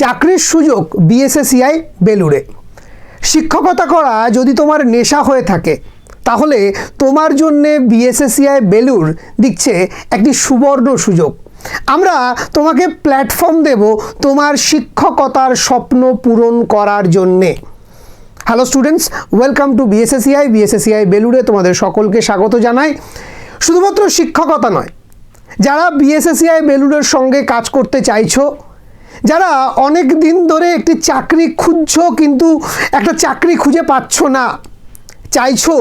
চাকরির সুযোগ বিএসএসিআই বেলুড়ে। শিক্ষকতা করা যদি তোমার নেশা হয়ে থাকে, তাহলে তোমার জন্যে বিএসএসিআই বেলুর দিচ্ছে একটি সুবর্ণ সুযোগ। আমরা তোমাকে প্ল্যাটফর্ম দেব তোমার শিক্ষকতার স্বপ্ন পূরণ করার জন্যে। Hello students welcome to BSACI BSACI বেলুড়ে তোমাদের সকলকে স্বাগত জানাই। শুধুমাত্র শিক্ষকতা নয়, যারা বিএসএসিআই বেলুড়ের সঙ্গে কাজ করতে চাইছো যারা অনেক দিন ধরে একটি চাকরি খুঁজছো কিন্তু একটা চাকরি খুঁজে পাচ্ছ না, চাইছো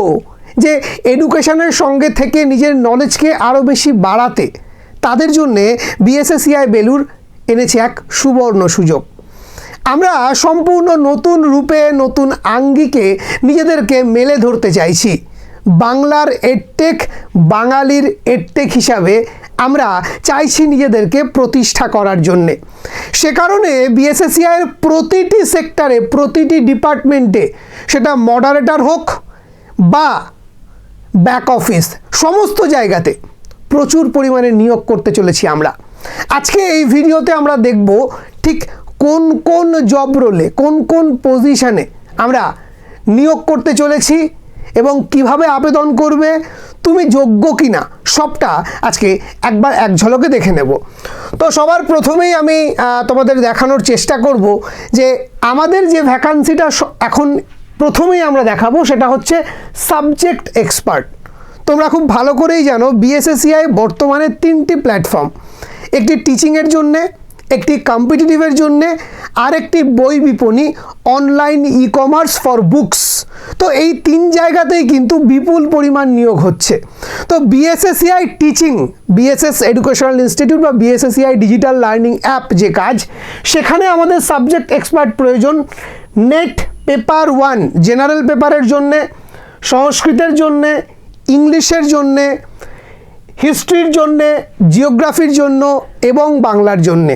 যে এডুকেশনের সঙ্গে থেকে নিজের নলেজকে আরও বেশি বাড়াতে, তাদের জন্যে বিএসএসিআই বেলুর এনেছে এক সুবর্ণ সুযোগ। আমরা সম্পূর্ণ নতুন রূপে, নতুন আঙ্গিকে নিজেদেরকে মেলে ধরতে চাইছি। বাংলার এডটেক বাঙালির এডটেক হিসাবে আমরা চাইছি নিজেদেরকে প্রতিষ্ঠা করার জন্যে। সে কারণে বিএসএসিআইয়ের প্রতিটি সেক্টরে, প্রতিটি ডিপার্টমেন্টে, সেটা মডারেটর হোক বা ব্যাক অফিস সমস্ত জায়গাতে প্রচুর পরিমাণে নিয়োগ করতে চলেছি আমরা। আজকে এই ভিডিওতে আমরা দেখব ঠিক কোন কোন জব রোলে কোন কোন পজিশনে আমরা নিয়োগ করতে চলেছি। এবং কীভাবে আবেদন করবে, তুমি যোগ্য কি না সবটা আজকে একবার এক ঝলকে দেখে নেব। তো সবার প্রথমেই আমি তোমাদের দেখানোর চেষ্টা করব যে আমাদের যে ভ্যাকান্সিটা এখন প্রথমেই আমরা দেখাবো সেটা হচ্ছে সাবজেক্ট এক্সপার্ট তোমরা খুব ভালো করেই জানো বিএসএসিআই বর্তমানে তিনটি প্ল্যাটফর্ম একটি টিচিংয়ের জন্যে একটি কম্পিটিটিভের জন্যে আর একটি বই বিপণী online e commerce for books তো এই তিন জায়গাতেই কিন্তু বিপুল পরিমাণ নিয়োগ হচ্ছে। তো BSACI teaching BSS educational institute বা বিএসএসিআই ডিজিটাল লার্নিং অ্যাপ যে কাজ, সেখানে আমাদের সাবজেক্ট এক্সপার্ট প্রয়োজন। নেট পেপার ওয়ান জেনারেল পেপারের জন্যে, সংস্কৃতের জন্যে, ইংলিশের জন্যে হিস্ট্রির জন্যে জিওগ্রাফির জন্য এবং বাংলার জন্যে।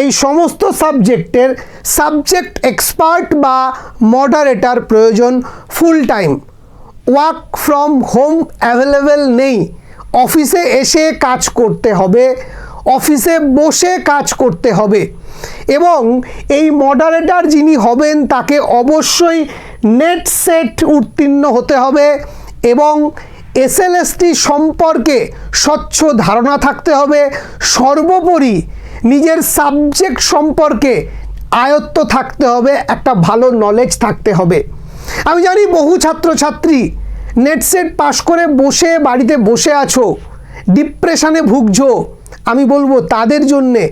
এই সমস্ত সাবজেক্টের সাবজেক্ট এক্সপার্ট বা মডারেটার প্রয়োজন full time work from home available নেই। অফিসে এসে কাজ করতে হবে। অফিসে বসে কাজ করতে হবে। এবং এই মডারেটার যিনি হবেন, তাকে অবশ্যই নেট সেট উত্তীর্ণ হতে হবে এবং এসএলএসটি সম্পর্কে স্বচ্ছ ধারণা থাকতে হবে। সর্বোপরি নিজের সাবজেক্ট সম্পর্কে আয়ত্ত থাকতে হবে, একটা ভালো নলেজ থাকতে হবে। আমি জানি বহু ছাত্রছাত্রী নেট সেট পাশ করে বসে, বাড়িতে বসে আছো ডিপ্রেশনে ভুগছো। আমি বলব তাদের জন্যে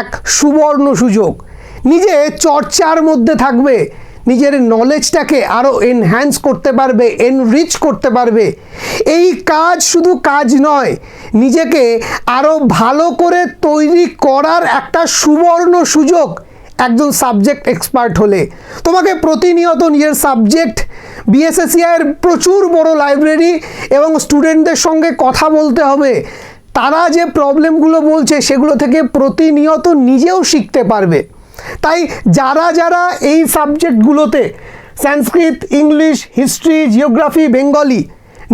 এক সুবর্ণ সুযোগ। নিজে চর্চার মধ্যে থাকবে নিজের নলেজটাকে আরও এনহ্যান্স করতে পারবে এনরিচ করতে পারবে। এই কাজ শুধু কাজ নয়, নিজেকে আরও ভালো করে তৈরি করার একটা সুবর্ণ সুযোগ একজন সাবজেক্ট এক্সপার্ট হলে। তোমাকে প্রতিনিয়ত নিজের সাবজেক্ট বিএসএসিআইয়ের প্রচুর বড় লাইব্রেরি এবং স্টুডেন্টদের সঙ্গে কথা বলতে হবে। তারা যে প্রবলেমগুলো বলছে, সেগুলো থেকে প্রতিনিয়ত নিজেও শিখতে পারবে। তাই যারা যারা এই সাবজেক্টগুলোতে Sanskrit, English, history, geography, Bengali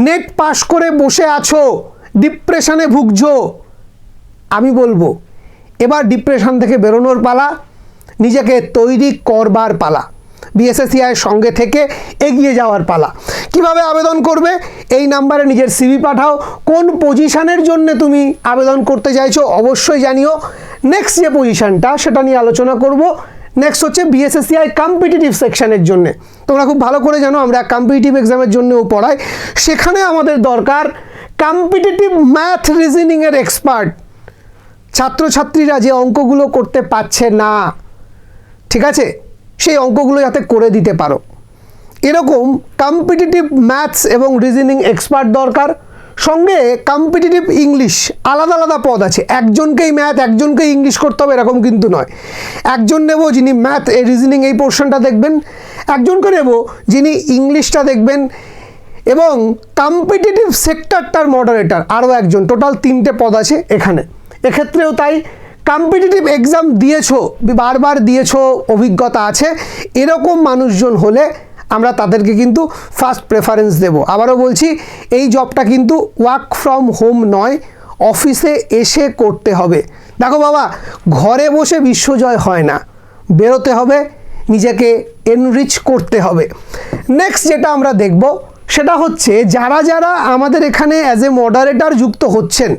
NET pass করে বসে আছো, ডিপ্রেশনে ভুগছ, আমি বলব, এবার ডিপ্রেশন থেকে বেরোনোর পালা, নিজেকে তৈরি করবার পালা। বিএসএসিআই সঙ্গে থেকে এগিয়ে যাওয়ার পালা। কীভাবে আবেদন করবে? এই নাম্বারে নিজের সিভি পাঠাও। কোন পজিশনের জন্য তুমি আবেদন করতে চাইছো অবশ্যই জানিও। নেক্সট যে পজিশনটা সেটা নিয়ে আলোচনা করব। নেক্সট হচ্ছে বিএসএসিআই কম্পিটিটিভ সেকশনের জন্য। তোমরা খুব ভালো করে জানো, আমরা কম্পিটিটিভ এক্সামের জন্যও পড়াই। সেখানে আমাদের দরকার কম্পিটিটিভ ম্যাথ রিজনিংয়ের এক্সপার্ট ছাত্রছাত্রীরা যে অঙ্কগুলো করতে পারছে না। ঠিক আছে? সেই অঙ্কগুলো যাতে করে দিতে পারো। এরকম কম্পিটিটিভ ম্যাথস এবং রিজনিং এক্সপার্ট দরকার। সঙ্গে কম্পিটিটিভ ইংলিশ আলাদা আলাদা পদ আছে। একজনকেই ম্যাথ একজনকেই ইংলিশ করতে হবে এরকম কিন্তু নয়। একজন নেব যিনি ম্যাথ রিজনিং এই পোর্শনটা দেখবেন, একজনকে নেব যিনি ইংলিশটা দেখবেন, এবং কম্পিটিটিভ সেক্টরটার মডারেটর আরও একজন। টোটাল তিনটে পদ আছে এখানে। এক্ষেত্রেও তাই কম্পিটিটিভ এক্সাম দিয়েছ, বারবার দিয়েছ, অভিজ্ঞতা আছে, এরকম মানুষজন হলে আমরা তাদেরকে কিন্তু ফার্স্ট প্রেফারেন্স দেব। আবারও বলছি, এই জবটা কিন্তু ওয়ার্ক ফ্রম হোম নয় অফিসে এসে করতে হবে। দেখো বাবা, ঘরে বসে বিশ্বজয় হয় না, বেরোতে হবে, নিজেকে এনরিচ করতে হবে। নেক্সট যেটা আমরা দেখব, সেটা হচ্ছে, যারা যারা আমাদের এখানে অ্যাজ এ মডারেটর যুক্ত হচ্ছেন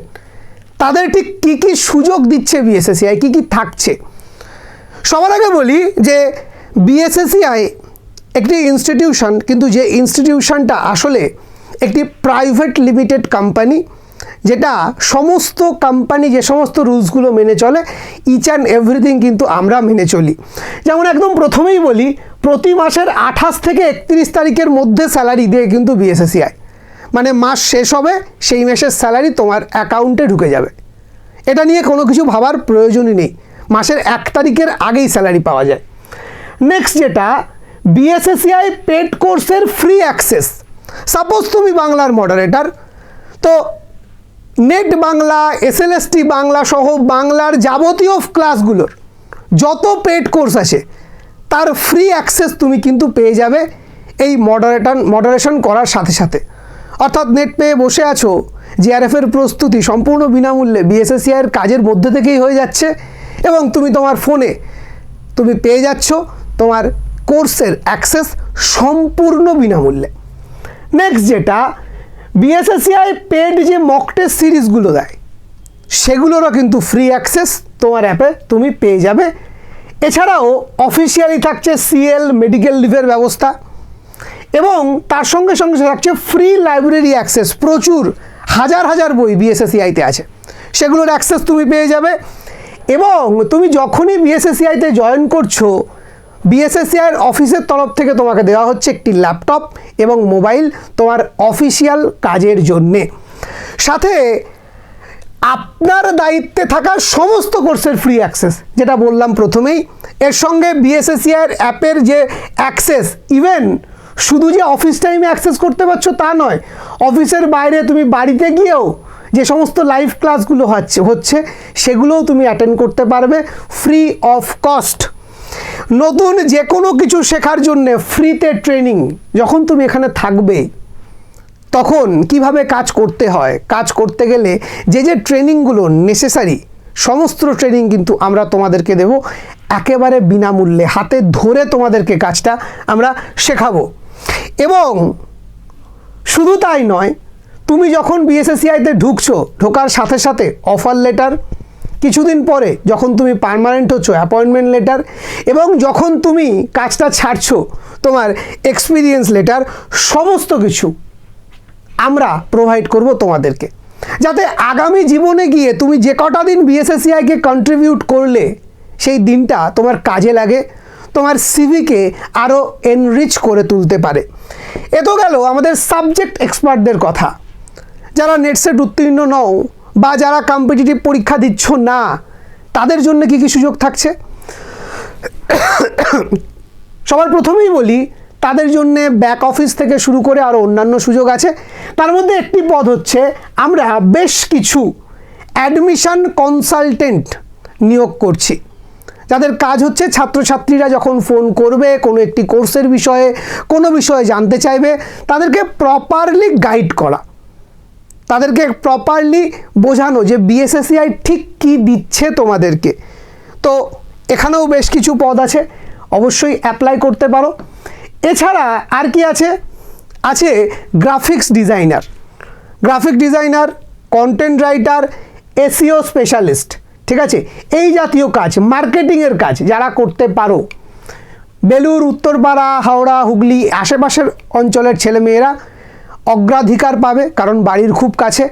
তাদের ঠিক কী কী সুযোগ দিচ্ছে বিএসএসিআই কী কী থাকছে? সবার আগে বলি যে বিএসএসিআই একটি ইনস্টিটিউশন কিন্তু যে ইনস্টিটিউশনটা আসলে একটি প্রাইভেট লিমিটেড কোম্পানি যেটা সমস্ত কোম্পানি যে সমস্ত রুলসগুলো মেনে চলে ইচ অ্যান্ড এভরিথিং কিন্তু আমরা মেনে চলি। যেমন একদম প্রথমেই বলি, প্রতি মাসের আঠাশ থেকে একত্রিশ তারিখের মধ্যে স্যালারি দেয় কিন্তু বিএসএসিআই মানে মাস শেষ হবে, সেই মাসের স্যালারি তোমার অ্যাকাউন্টে ঢুকে যাবে। এটা নিয়ে কোনো কিছু ভাবার প্রয়োজনই নেই। মাসের এক তারিখের আগেই স্যালারি পাওয়া যায়। নেক্সট যেটা বিএসএসিআই পেড কোর্সের ফ্রি অ্যাক্সেস সাপোজ তুমি বাংলার মডারেটার তো নেট বাংলা এসএলএসটি বাংলা সহ বাংলার যাবতীয় ক্লাসগুলোর যত পেড কোর্স আছে, তার ফ্রি অ্যাক্সেস তুমি কিন্তু পেয়ে যাবে এই মডারেটার মডারেশন করার সাথে সাথে। অর্থাৎ নেট পেয়ে বসে আছো। জিআরএফের প্রস্তুতি সম্পূর্ণ বিনামূল্যে বিএসএসিআইয়ের কাজের মধ্যে থেকেই হয়ে যাচ্ছে এবং তুমি তোমার ফোনে তুমি পেয়ে যাচ্ছ তোমার কোর্সের অ্যাক্সেস সম্পূর্ণ বিনামূল্যে। নেক্সট যেটা বিএসএসিআই পেড যে মক টেস্ট সিরিজগুলো দেয়, সেগুলোরও কিন্তু ফ্রি অ্যাক্সেস তোমার অ্যাপে তুমি পেয়ে যাবে। এছাড়াও অফিসিয়ালি থাকছে সিএল মেডিকেল লিভের ব্যবস্থা। এবং তার সঙ্গে সঙ্গে থাকছে ফ্রি লাইব্রেরি অ্যাক্সেস প্রচুর, হাজার হাজার বই বিএসএসিআইতে আছে। সেগুলোর অ্যাক্সেস তুমি পেয়ে যাবে। এবং তুমি যখনই বিএসএসিআইতে জয়েন করছ বিএসএসিআইয়ের অফিসের তরফ থেকে তোমাকে দেওয়া হচ্ছে একটি ল্যাপটপ এবং মোবাইল তোমার অফিসিয়াল কাজের জন্যে। সাথে আপনার দায়িত্বে থাকা সমস্ত কোর্সের ফ্রি অ্যাক্সেস যেটা বললাম প্রথমেই। এর সঙ্গে বিএসএসিআর অ্যাপের যে অ্যাক্সেস ইভেন শুধু যে অফিস টাইমে অ্যাক্সেস করতে পারছ তা নয় অফিসের বাইরে তুমি বাড়িতে গিয়েও যে সমস্ত লাইভ ক্লাসগুলো হচ্ছে হচ্ছে, সেগুলোও তুমি অ্যাটেন্ড করতে পারবে ফ্রি অফ কস্ট নতুন যে কোনো কিছু শেখার জন্যে ফ্রিতে ট্রেনিং যখন তুমি এখানে থাকবে, তখন কীভাবে কাজ করতে হয়, কাজ করতে গেলে যে যে ট্রেনিংগুলো নেসেসারি সমস্ত ট্রেনিং কিন্তু আমরা তোমাদেরকে দেব। একেবারে বিনামূল্যে, হাতে ধরে তোমাদেরকে কাজটা আমরা শেখাবো। এবং শুধু তাই নয়, তুমি যখন বিএসএসিআইতে ঢুকছো, ঢোকার সাথে সাথে অফার লেটার কিছুদিন পরে যখন তুমি পার্মানেন্ট হচ্ছ অ্যাপয়েন্টমেন্ট লেটার এবং যখন তুমি কাজটা ছাড়ছো, তোমার এক্সপিরিয়েন্স লেটার সমস্ত কিছু আমরা প্রোভাইড করব তোমাদেরকে। যাতে আগামী জীবনে গিয়ে তুমি যে কটা দিন বিএসএসিআইকে কন্ট্রিবিউট করলে, সেই দিনটা তোমার কাজে লাগে। তোমার সিভিকে আরও এনরিচ করে তুলতে পারে। এ তো গেল আমাদের সাবজেক্ট এক্সপার্টদের কথা। যারা নেটসেট উত্তীর্ণ নও বা যারা কম্পিটিটিভ পরীক্ষা দিচ্ছ না, তাদের জন্য কি কি সুযোগ থাকছে? সবার প্রথমেই বলি, তাদের জন্য ব্যাক অফিস থেকে শুরু করে আরও অন্যান্য সুযোগ আছে। তার মধ্যে একটি পদ হচ্ছে, আমরা বেশ কিছু অ্যাডমিশন কনসালটেন্ট নিয়োগ করছি। যাদের কাজ হচ্ছে ছাত্রছাত্রীরা যখন ফোন করবে, কোনো একটি কোর্সের বিষয়ে, কোনো বিষয়ে জানতে চাইবে, তাদেরকে প্রপারলি গাইড করা। তাদেরকে প্রপারলি বোঝানো যে বিএসএসিআই ঠিক কী দিচ্ছে তোমাদেরকে। তো এখানেও বেশ কিছু পদ আছে, অবশ্যই অ্যাপ্লাই করতে পারো। এছাড়া আর কি আছে? আছে graphics designer graphic designer content writer SEO specialist ঠিক আছে? এই জাতীয় কাজ মার্কেটিংয়ের কাজ যারা করতে পারো বেলুর উত্তরপাড়া, হাওড়া, হুগলি, আশেপাশের অঞ্চলের ছেলেমেয়েরা অগ্রাধিকার পাবে, কারণ বাড়ির খুব কাছে।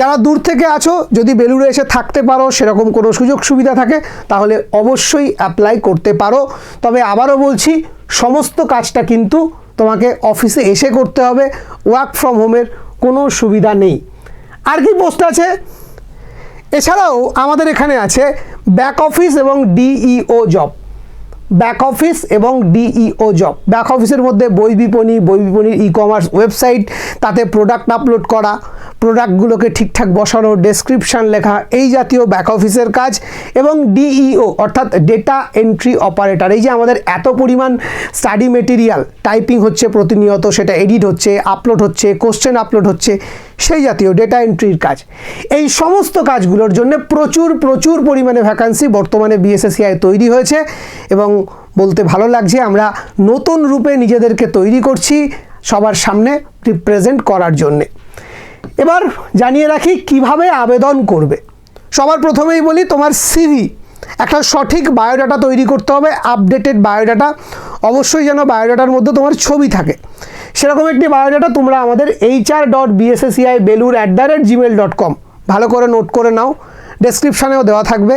যারা দূর থেকে আছো, যদি বেলুড়ে এসে থাকতে পারো, সেরকম কোনো সুযোগ সুবিধা থাকে, তাহলে অবশ্যই অ্যাপ্লাই করতে পারো। তবে আবারও বলছি, সমস্ত কাজটা কিন্তু তোমাকে অফিসে এসে করতে হবে ওয়ার্ক ফ্রম হোমের কোনো সুবিধা নেই। আর কি পোস্ট আছে? এছাড়াও আমাদের এখানে আছে ব্যাক অফিস এবং ডিইও জব ব্যাক অফিস এবং ডিইও জব ব্যাক অফিসের মধ্যে বই বিপণী, বই বিপণীর ই কমার্স ওয়েবসাইট তাতে প্রোডাক্ট আপলোড করা প্রোডাক্টগুলোকে ঠিকঠাক বসানো ডেসক্রিপশান লেখা এই জাতীয় ব্যাক অফিসের কাজ এবং ডিইও অর্থাৎ ডেটা এন্ট্রি অপারেটর এই যে আমাদের এত পরিমাণ স্টাডি মেটেরিয়াল টাইপিং হচ্ছে প্রতিনিয়ত, সেটা এডিট হচ্ছে আপলোড হচ্ছে কোশ্চেন আপলোড হচ্ছে, সেই জাতীয় ডেটা এন্ট্রির কাজ। এই সমস্ত কাজগুলোর জন্য প্রচুর প্রচুর পরিমাণে ভ্যাকান্সি বর্তমানে বিএসএসিআই তৈরি হয়েছে এবং বলতে ভালো লাগছে, আমরা নতুন রূপে নিজেদেরকে তৈরি করছি সবার সামনে রিপ্রেজেন্ট করার জন্যে। এবার জানিয়ে রাখি কীভাবে আবেদন করবে। সবার প্রথমেই বলি, তোমার সিভি একটা সঠিক বায়োডাটা তৈরি করতে হবে আপডেটেড বায়োডাটা অবশ্যই যেন বায়োডাটার মধ্যে তোমার ছবি থাকে। সেরকম একটি বায়োডাটা তোমরা আমাদের HR dot BSACI Belur at the rate Gmail dot com ভালো করে নোট করে নাও ডেসক্রিপশানেও দেওয়া থাকবে।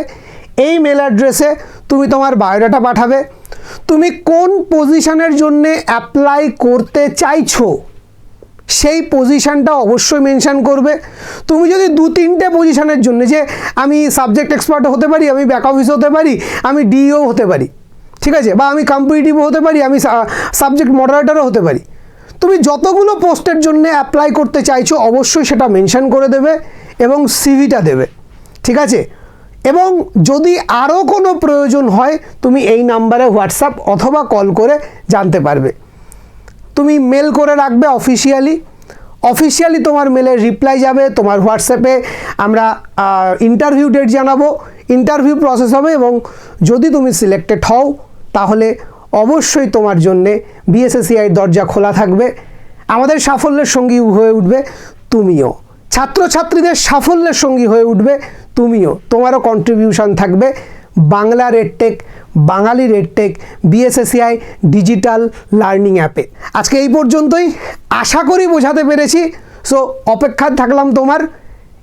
এই মেল অ্যাড্রেসে তুমি তোমার বায়োডাটা পাঠাবে। তুমি কোন পজিশনের জন্যে অ্যাপ্লাই করতে চাইছো? সেই পজিশানটা অবশ্যই মেনশান করবে। তুমি যদি দু তিনটে পজিশানের জন্য, যে আমি সাবজেক্ট এক্সপার্ট হতে পারি, আমি ব্যাক অফিস হতে পারি, আমি ডিও হতে পারি, ঠিক আছে? বা আমি কম্পিটিটিভ হতে পারি, আমি সাবজেক্ট মডারেটারও হতে পারি। তুমি যতগুলো পোস্টের জন্য অ্যাপ্লাই করতে চাইছো, অবশ্যই সেটা মেনশান করে দেবে এবং সিভিটা দেবে, ঠিক আছে? এবং যদি আরও কোনো প্রয়োজন হয়, তুমি এই নাম্বারে হোয়াটসঅ্যাপ অথবা কল করে জানতে পারবে। তুমি মেল করে রাখবে অফিসিয়ালি অফিসিয়ালি তোমার মেলে রিপ্লাই যাবে, তোমার হোয়াটসঅ্যাপে আমরা ইন্টারভিউ ডেট জানাব। ইন্টারভিউ প্রসেস হবে এবং যদি তুমি সিলেক্টেড হও, তাহলে অবশ্যই তোমার জন্যে বিএসএসিআই দরজা খোলা থাকবে। আমাদের সাফল্যের সঙ্গী হয়ে উঠবে তুমিও। ছাত্রছাত্রীদের সাফল্যের সঙ্গী হয়ে উঠবে তুমিও। তোমারও কন্ট্রিবিউশন থাকবে। বাংলা রেডটেক বাঙালি রেডটেক বিএসএসিআই ডিজিটাল লার্নিং অ্যাপে আজকে এই পর্যন্তই, আশা করি বোঝাতে পেরেছি। সো অপেক্ষায় থাকলাম তোমার।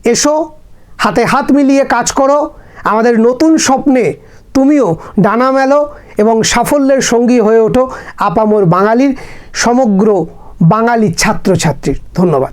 এসো, হাতে হাত মিলিয়ে কাজ করো। আমাদের নতুন স্বপ্নে তুমিও ডানা মেলো এবং সাফল্যের সঙ্গী হয়ে ওঠো। আপামর বাঙালির সমগ্র বাঙালি ছাত্রছাত্রীর। ধন্যবাদ।